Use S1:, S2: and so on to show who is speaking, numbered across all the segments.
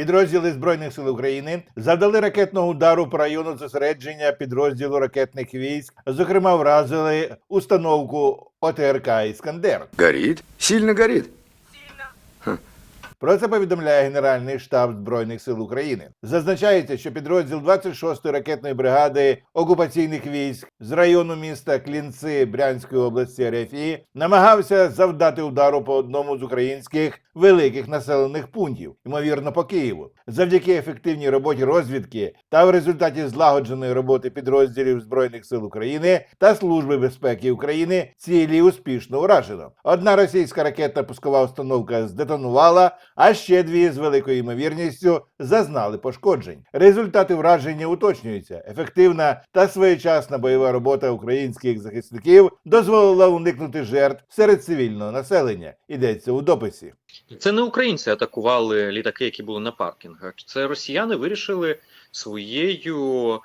S1: Підрозділи збройних сил України завдали ракетного удару по району зосередження підрозділу ракетних військ. Зокрема, вразили установку ОТРК Іскандер.
S2: Горит? Сильно горит?
S1: Про це повідомляє Генеральний штаб Збройних сил України. Зазначається, що підрозділ 26-ї ракетної бригади окупаційних військ з району міста Клінци Брянської області РФІ намагався завдати удару по одному з українських великих населених пунктів, ймовірно, по Києву. Завдяки ефективній роботі розвідки та в результаті злагодженої роботи підрозділів Збройних сил України та Служби безпеки України цілі успішно уражено. Одна російська ракетна пускова установка здетонувала, а ще дві з великою ймовірністю зазнали пошкоджень. Результати враження уточнюються. Ефективна та своєчасна бойова робота українських захисників дозволила уникнути жертв серед цивільного населення. Йдеться у дописі.
S3: Це не українці атакували літаки, які були на паркінгах. Це росіяни вирішили своєю е,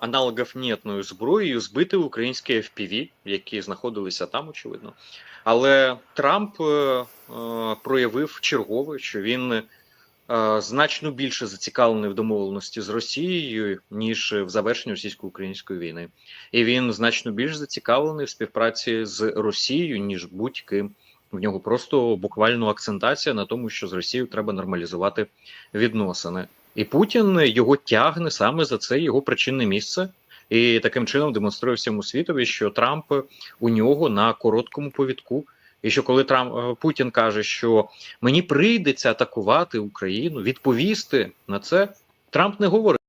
S3: аналогофнітною зброєю збити українські FPV, які знаходилися там, очевидно. Але Трамп е, проявив чергове, що він е, значно більше зацікавлений в домовленості з Росією, ніж в завершенні російсько-української війни. І він значно більш зацікавлений в співпраці з Росією, ніж будь-ким. В нього просто буквально акцентація на тому, що з Росією треба нормалізувати відносини. І Путін його тягне саме за це його причинне місце, і таким чином демонструє всьому світові, що Трамп у нього на короткому повідку. І що коли Трамп е, Путін каже, що мені прийдеться атакувати Україну, відповісти на це, Трамп не говорить,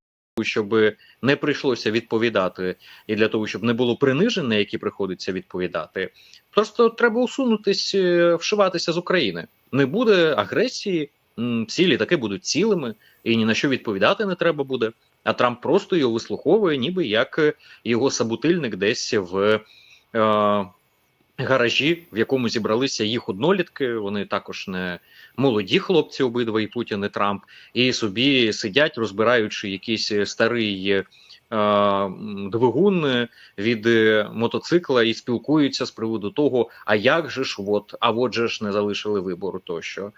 S3: щоб не прийшлося відповідати, і для того, щоб не було принижень, на які приходиться відповідати. Просто треба усунутись, е, вшиватися з України. Не буде агресії, всі літаки будуть цілими, і ні на що відповідати не треба буде. А Трамп просто його вислуховує, ніби як е, його сабутильник десь в гаражі, в якому зібралися їх однолітки. Вони також не молоді хлопці, обидва і Путін, і Трамп, і собі сидять, розбираючи якийсь старий. е, Двигун від е, мотоцикла і спілкуються з приводу того, а як же ж, от, а от же ж не залишили вибору тощо.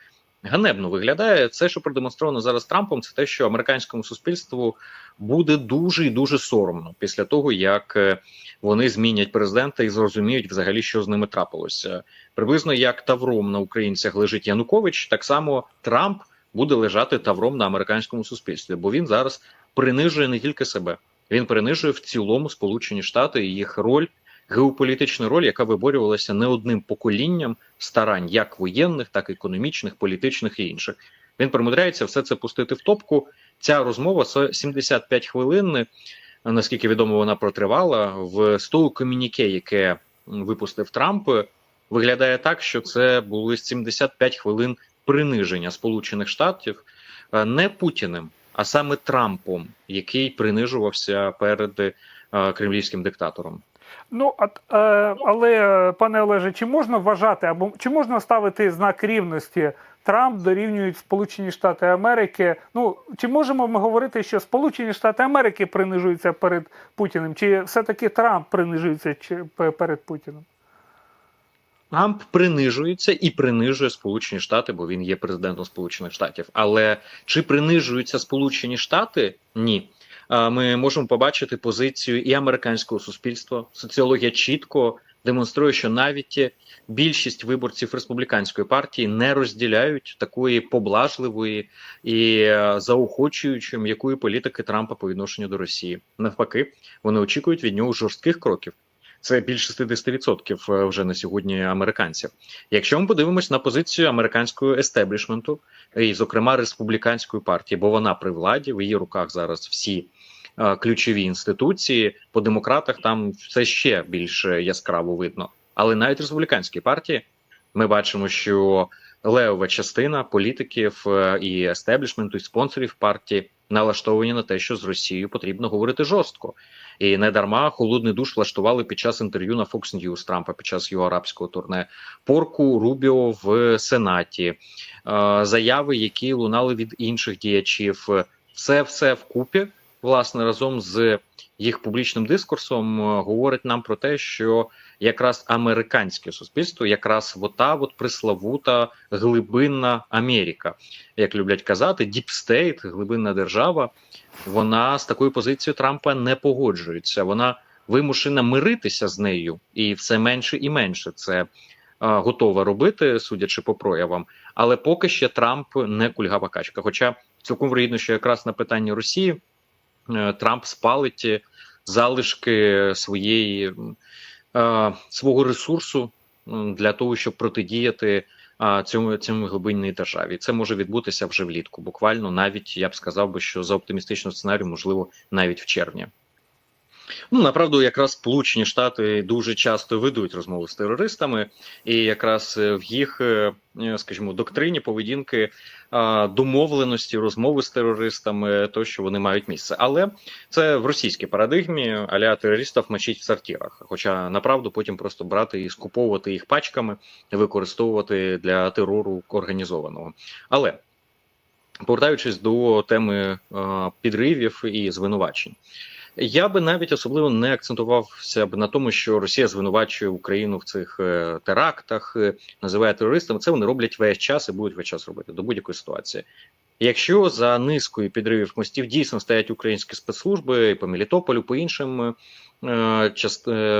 S3: Ганебно виглядає це, що продемонстровано зараз Трампом, це те, що американському суспільству буде дуже і дуже соромно після того, як е, вони змінять президента і зрозуміють взагалі, що з ними трапилося. Приблизно як тавром на українцях лежить Янукович, так само Трамп буде лежати тавром на американському суспільстві, бо він зараз принижує не тільки себе, він принижує в цілому Сполучені Штати і їх роль, геополітичну роль, яка виборювалася не одним поколінням старань, як воєнних, так і економічних, політичних і інших. Він примудряється все це пустити в топку. Ця розмова це 75 хвилин. Наскільки відомо, вона протривала в того комюніке, яке випустив Трамп, виглядає так, що це були 75 хвилин приниження Сполучених Штатів е, не Путіним, а саме Трампом, який принижувався перед е, кремлівським диктатором.
S4: Ну, а, е, але, пане Олеже, чи можна вважати, або чи можна ставити знак рівності? Трамп дорівнюють Сполучені Штати Америки. Ну, чи можемо ми говорити, що Сполучені Штати Америки принижуються перед Путіним, чи все-таки Трамп принижується перед Путіним?
S3: Трамп принижується і принижує Сполучені Штати, бо він є президентом Сполучених Штатів. Але чи принижуються Сполучені Штати? Ні. Ми можемо побачити позицію і американського суспільства. Соціологія чітко демонструє, що навіть більшість виборців республіканської партії не розділяють такої поблажливої і е, заохочуючої м'якої політики Трампа по відношенню до Росії. Навпаки, вони очікують від нього жорстких кроків. Це більше 60% е, вже на сьогодні американців. Якщо ми подивимось на позицію американського естеблішменту, і, зокрема, республіканської партії, бо вона при владі, в її руках зараз всі ключові інституції. По демократах там все ще більш яскраво видно. Але навіть республіканській партії ми бачимо, що левова частина політиків е, і естеблішменту, і спонсорів партії налаштовані на те, що з Росією потрібно говорити жорстко. І не дарма холодний душ влаштували під час інтерв'ю на Fox News Трампа під час його арабського турне. Порку Рубіо в Сенаті, е, заяви, які лунали від інших діячів. Все все вкупі, власне, разом з їх публічним дискурсом, е, говорить нам про те, що якраз американське суспільство, якраз ота от приславута глибинна Америка, як люблять казати, діпстейт, глибинна держава. Вона з такою позицією Трампа не погоджується. Вона вимушена миритися з нею, і все менше і менше це готова робити, судячи по проявам. Але поки ще Трамп не кульгава качка. Хоча цілком вигідно, що якраз на питанні Росії е, Трамп спалить залишки своєї е, свого ресурсу для того, щоб протидіяти цьому цьому глибинній державі. Це може відбутися вже влітку. Буквально навіть я б сказав би, що за оптимістичним сценарієм, можливо, навіть в червні. Ну, направду, якраз Сполучені Штати дуже часто ведуть розмови з терористами, і якраз е, в їх, е, е, скажімо, доктрині поведінки домовленості, розмови з терористами, то що вони мають місце. Але це в російській парадигмі аля терористів мочить в сортирах. Хоча направду потім просто брати і скуповувати їх пачками, використовувати для терору організованого. Але повертаючись до теми підривів і звинувачень. Я би навіть особливо не акцентувався б на тому, що Росія звинувачує Україну в цих е, терактах, е, називає терористами. Це вони роблять весь час і будуть весь час робити до будь-якої ситуації. Якщо за низкою підривів мостів дійсно стоять українські спецслужби і по Мелітополю, по іншим е,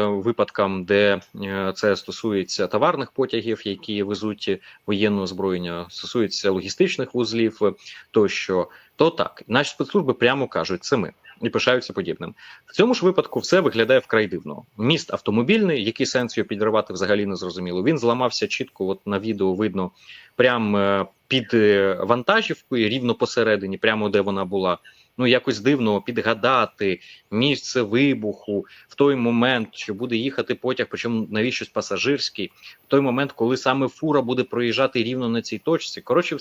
S3: випадкам, де е, це стосується товарних потягів, які везуть воєнне озброєння, стосується логістичних вузлів, е, тощо, то так наші спецслужби прямо кажуть, це ми і пишаються подібним. В цьому ж випадку все виглядає вкрай дивно. Міст автомобільний, який сенс його підривати взагалі не зрозуміло. Він зламався чітко. От на відео видно прямо е, під е, вантажівкою, рівно посередині, прямо де вона була. Ну якось дивно підгадати місце вибуху в той момент, що буде їхати потяг, причому навіщось пасажирський, в той момент, коли саме фура буде проїжджати рівно на цій точці. Коротше,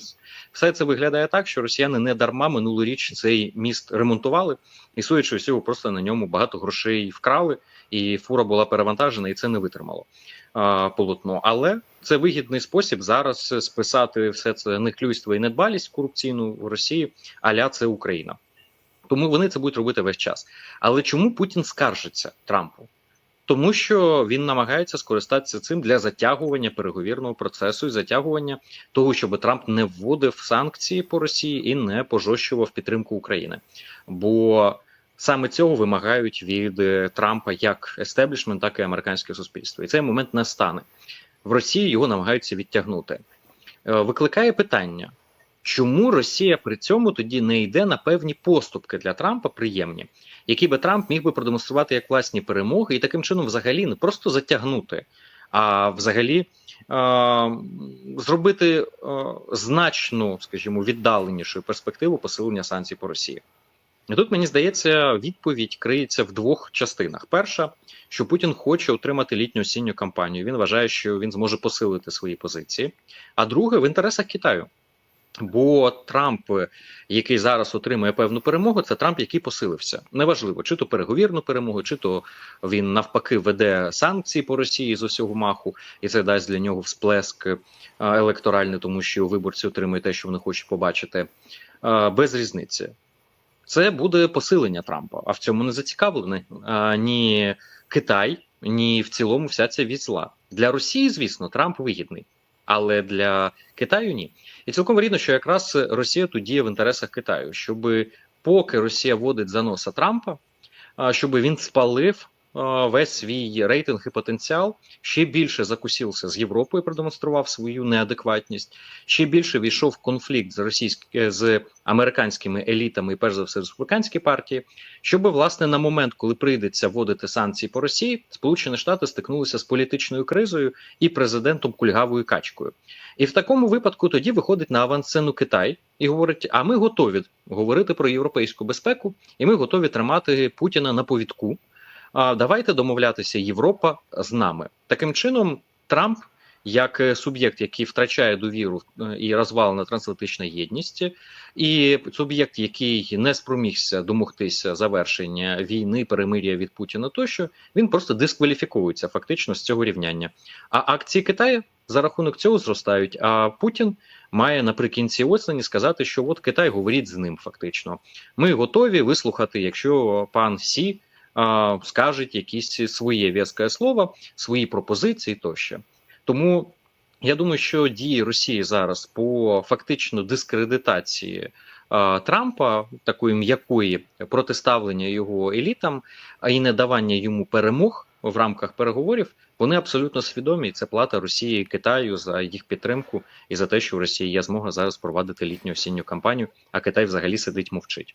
S3: все це виглядає так, що росіяни не дарма минулоріч цей міст ремонтували, і судячи всього, просто на ньому багато грошей вкрали, і фура була перевантажена, і це не витримало полотно. Але це вигідний спосіб зараз списати все це нехлюйство і недбалість корупційну в Росії, аля це Україна. Тому вони це будуть робити весь час. Але чому Путін скаржиться Трампу? Тому що він намагається скористатися цим для затягування переговірного процесу і затягування того, щоб Трамп не вводив санкції по Росії і не пожорщував підтримку України. Бо саме цього вимагають від Трампа як естеблішмент, так і американське суспільство. І цей момент не стане в Росії. Його намагаються відтягнути. Е, Викликає питання, чому Росія при цьому тоді не йде на певні поступки для Трампа приємні, які би Трамп міг би продемонструвати як власні перемоги, і таким чином, взагалі, не просто затягнути, а взагалі е, зробити е, значну, скажімо, віддаленішу перспективу посилення санкцій по Росії. І тут мені здається, відповідь криється в двох частинах. Перша, що Путін хоче отримати літню осінню кампанію. Він вважає, що він зможе посилити свої позиції. А друге, в інтересах Китаю. Бо Трамп, який зараз отримує певну перемогу, це Трамп, який посилився. Неважливо, чи то переговірну перемогу, чи то він навпаки веде санкції по Росії з усього маху, і це дасть для нього всплеск е, електоральний, тому що виборці отримують те, що вони хочуть побачити. Е, Без різниці. Це буде посилення Трампа. А в цьому не зацікавлений ні Китай, ні в цілому вся ця візла. Для Росії, звісно, Трамп вигідний, але для Китаю ні. І цілком вірно, що якраз Росія тут діє в інтересах Китаю, щоб поки Росія водить за носа Трампа, щоб він спалив весь свій рейтинг і потенціал, ще більше закусився з Європою, продемонстрував свою неадекватність, ще більше війшов в конфлікт з російськими з американськими елітами, перш за все республіканські партії, щоб власне на момент, коли прийдеться вводити санкції по Росії, Сполучені Штати стикнулися з політичною кризою і президентом кульгавою качкою. І в такому випадку тоді виходить на авансцену Китай і говорить: а ми готові говорити про європейську безпеку, і ми готові тримати Путіна на повідку. А давайте домовлятися Європа з нами. Таким чином, Трамп, як е, суб'єкт, який втрачає довіру е, і розвалена трансатлантична єдність, і суб'єкт, який не спромігся домогтися завершення війни, перемир'я від Путіна, тощо він просто дискваліфікується фактично з цього рівняння. А акції Китаю за рахунок цього зростають. А Путін має наприкінці осені сказати, що от Китай говорить з ним. Фактично, ми готові вислухати, якщо пан Сі скажуть якісь своє в'язке слово, свої пропозиції тощо. Тому я думаю, що дії Росії зараз по фактично дискредитації Трампа, такої м'якої протиставлення його елітам, а і не давання йому перемог в рамках переговорів, вони абсолютно свідомі. Це плата Росії і Китаю за їх підтримку і за те, що у Росії є змога зараз провадити літню осінню кампанію, а Китай взагалі сидить мовчить.